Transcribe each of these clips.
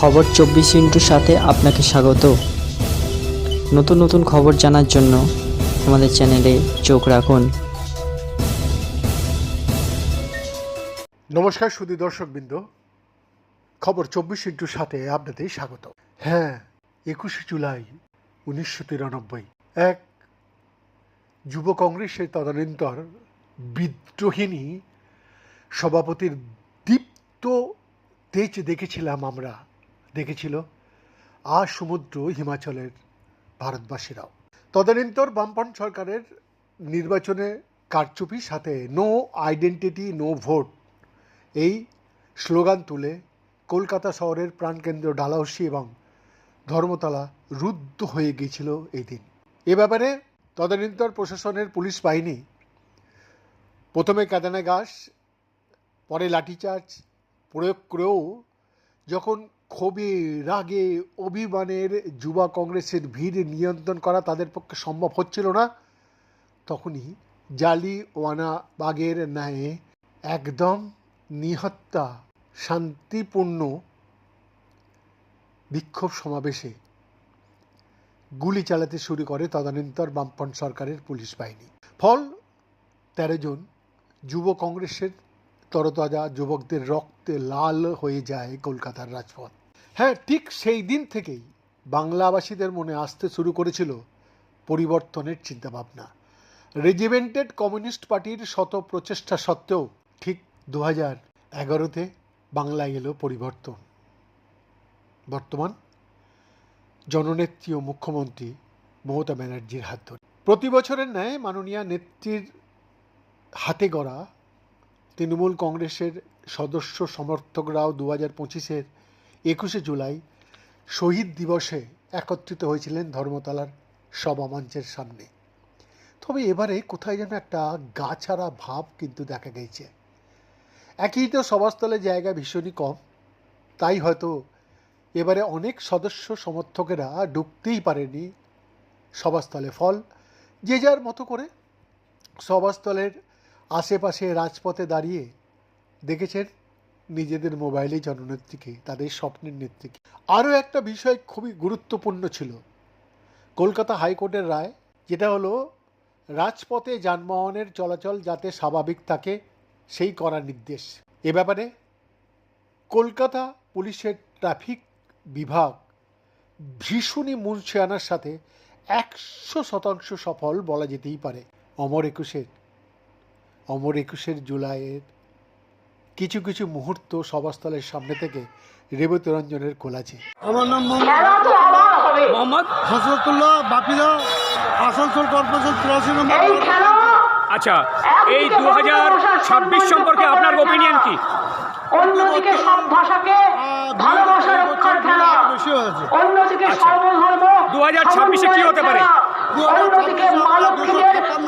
খবর চব্বিশ ইন্টুর সাথে আপনাকে স্বাগত। নতুন নতুন খবর জানার জন্য আমাদের চ্যানেলে চোখ রাখুন। নমস্কার সুদী দর্শকবৃন্দ। খবর চব্বিশ ইন্টুর সাথে আপনাদের স্বাগত। হ্যাঁ একুশে জুলাই উনিশশো তিরানব্বই। এক যুব কংগ্রেসের তদানীন্তর বিদ্রোহিনী সভাপতির দীপ্ত তেজ দেখেছিলাম আমরা। দেখেছিল আর সমুদ্র হিমাচলের ভারতবাসীরাও। তদানীন্তর বামপন্থ সরকারের নির্বাচনে কারচুপির সাথে নো আইডেন্টিটি নো ভোট এই স্লোগান তুলে কলকাতা শহরের প্রাণকেন্দ্র ডালাহসি এবং ধর্মতলা রুদ্ধ হয়ে গিয়েছিল এই দিন। এ ব্যাপারে তদানীন্তর প্রশাসনের পুলিশ বাহিনী প্রথমে কাদানা গাছ পরে লাঠিচার্জ, প্রয়োগ করেও যখন ক্ষোভে রাগে অভিমানের যুবা কংগ্রেসের ভিড় নিয়ন্ত্রণ করা তাদের পক্ষে সম্ভব হচ্ছিল না। তখনই জালি ওয়ানা বাগের ন্যায় একদম নিহত্যা শান্তিপূর্ণ বিক্ষোভ সমাবেশে গুলি চালাতে শুরু করে তদানীন্তর বামপন্থ সরকারের পুলিশ বাহিনী। ফল, তেরো জন যুব কংগ্রেসের তরতাজা যুবকদের রক্তে লাল হয়ে যায় কলকাতার রাজপথ। হ্যাঁ ঠিক সেই দিন থেকেই বাংলাভাষীদের মনে আসতে শুরু করেছিল পরিবর্তনের চিন্তাভাবনা। রেজিমেন্টেড কমিউনিস্ট পার্টির শত প্রচেষ্টা সত্ত্বেও ঠিক দু হাজার এগারোতে বাংলায় এলো পরিবর্তন। বর্তমান জননেত্রী ও মুখ্যমন্ত্রী মমতা ব্যানার্জির হাত ধরে। প্রতি বছরের ন্যায় মাননীয় নেত্রীর হাতে গড়া তৃণমূল কংগ্রেসের সদস্য সমর্থকরাও দু হাজার পঁচিশের একুশে জুলাই শহীদ দিবসে একত্রিত হয়েছিলেন ধর্মতলার সভামঞ্চের সামনে। তবে এবারে কোথায় যেন একটা গাছাড়া ভাব কিন্তু দেখা গেছে। একই তো সভাস্থলের জায়গা ভীষণই কম। তাই হয়তো এবারে অনেক সদস্য সমর্থকেরা ঢুকতেই পারেনি সভাস্থলে ফল। যে যার মতো করে সভাস্থলের আশেপাশে রাজপথে দাঁড়িয়ে দেখেছেন নিজেদের মোবাইলে জননেত্রীকে তাদের স্বপ্নের নেত্রীকে। আরও একটা বিষয় খুবই গুরুত্বপূর্ণ ছিল। কলকাতা হাইকোর্টের রায়, যেটা হলো, রাজপথে যানবাহনের চলাচল যাতে স্বাভাবিক থাকে, সেই করার নির্দেশ। এ ব্যাপারে কলকাতা পুলিশের ট্রাফিক বিভাগ ভীষণই মুন্সিয়ানার সাথে একশো শতাংশ সফল বলা যেতেই পারে। অমর একুশের অমর একুশের জুলাইয়ের কিছু কিছু মুহূর্ত সভাস্থলের সামনে থেকে রেবতী রঞ্জনের কোলাছে আমার নাম মোহাম্মদ হসরতুল্লাহ বাপিদা আসানসোল কর্পোরেশন চুরাশি নম্বর আচ্ছা এই দু হাজার ছাব্বিশ সম্পর্কে আপনার ওপিনিয়ন কি? অন্যদিকে সব ভাষাকে ভালোবাসা রক্ষার খেলা। অন্যদিকে আচ্ছা। সর্বধর্ম 2026 এ কি হতে পারে? অন্যদিকে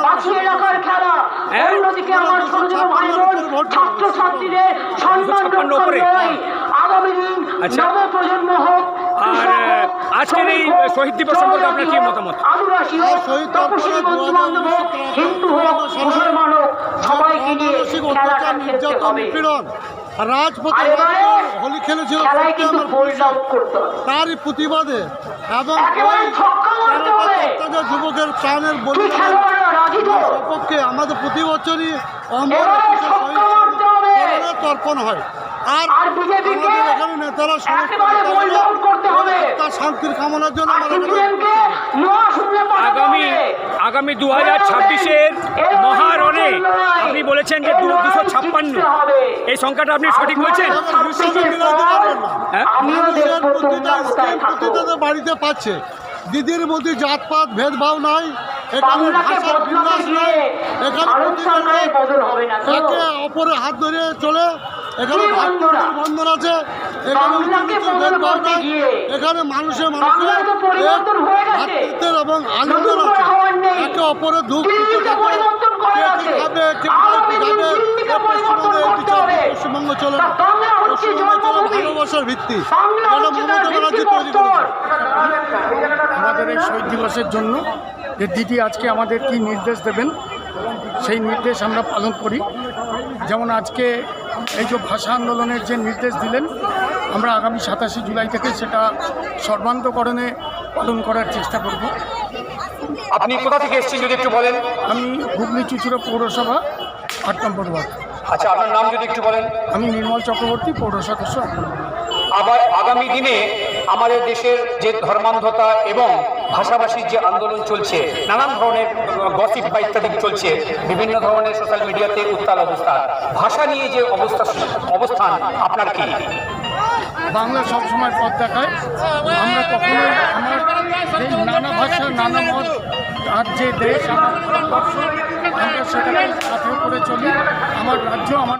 বাঁচিয়ে রাখার খেলা। হ্যাঁ? অন্যদিকে আমার ছোট ভাই বোন ছাত্র ছাত্রীদের সম্মান 256 রক্ষার আগামী দিন আচ্ছা। নব প্রজন্ম হোক আর, আজকের এই শহীদ দিবস সম্পর্কে আপনার কি মতামত? আদিবাসী হোক শহীদ তপশিলি বন্ধু হোক হিন্দু হোক মুসলমান হোক সবাইকে নিয়ে খেলাটা খেলতে হবে। রাজপথে হোলি খেলেছিল তারই প্রতিবাদে এবং যুবকের প্রাণের কি সপক্ষে আমাদের প্রতি বছরই তর্পণ হয়। আর আমাদের এখানে নেতারা তার শান্তির কামনার জন্য আগামী আগামী দু হাজার ছাব্বিশের মহারণে আপনি বলেছেন যে দুশো ছাপ্পান্ন। এই সংখ্যাটা আপনি সঠিক বলছেন? হ্যাঁ? থাকো প্রতিটা বাড়িতে পাচ্ছে। দিদির মধ্যে জাতপাত ভেদভাব নাই। বাংলাকে বদনামে দিয়ে নাই। এখানে ভারত প্রতিটা সরকারের বদল হবে না তো। একে অপরের হাত ধরে চলে। এখানে বন্ধন আছে? এখানে করতে গিয়ে। এখানে হয়ে গেছে। ভাতৃত্বের এবং আনন্দের নতুন আছে। একে অপরের দুঃখ পশ্চিমবঙ্গে চলে পশ্চিমবঙ্গ ভালোবাসার ভিত্তি। আমাদের এই শহীদ দিবসের জন্য যে দিদি আজকে আমাদের কি নির্দেশ দেবেন সেই নির্দেশ আমরা পালন করি। যেমন আজকে এই যে ভাষা আন্দোলনের যে নির্দেশ দিলেন আমরা আগামী সাতাশে জুলাই থেকে সেটা সর্বান্তকরণে পালন করার চেষ্টা করব। আপনি কোথা থেকে এসেছেন যদি একটু বলেন? আমি হুগলি চুচুড়া পৌরসভা আট নম্বর ওয়ার্ড। আচ্ছা আপনার নাম যদি একটু বলেন। আমি নির্মল চক্রবর্তী পৌর সদস্য। আবার আগামী দিনে আমাদের দেশের যে ধর্মান্ধতা এবং ভাষাভাষীর যে আন্দোলন চলছে, নানান ধরনের গসিপ বা ইত্যাদি চলছে, বিভিন্ন ধরনের সোশ্যাল মিডিয়াতে উত্তাল অবস্থা। ভাষা নিয়ে যে অবস্থা, অবস্থান, আপনার কি? বাংলা সবসময় পথ দেখায়। আমরা কখনো আমার নানা ভাষা, নানা মত, আর যে দেশ আমার সেটাকে সাথে করে চলি। আমার রাজ্য, আমার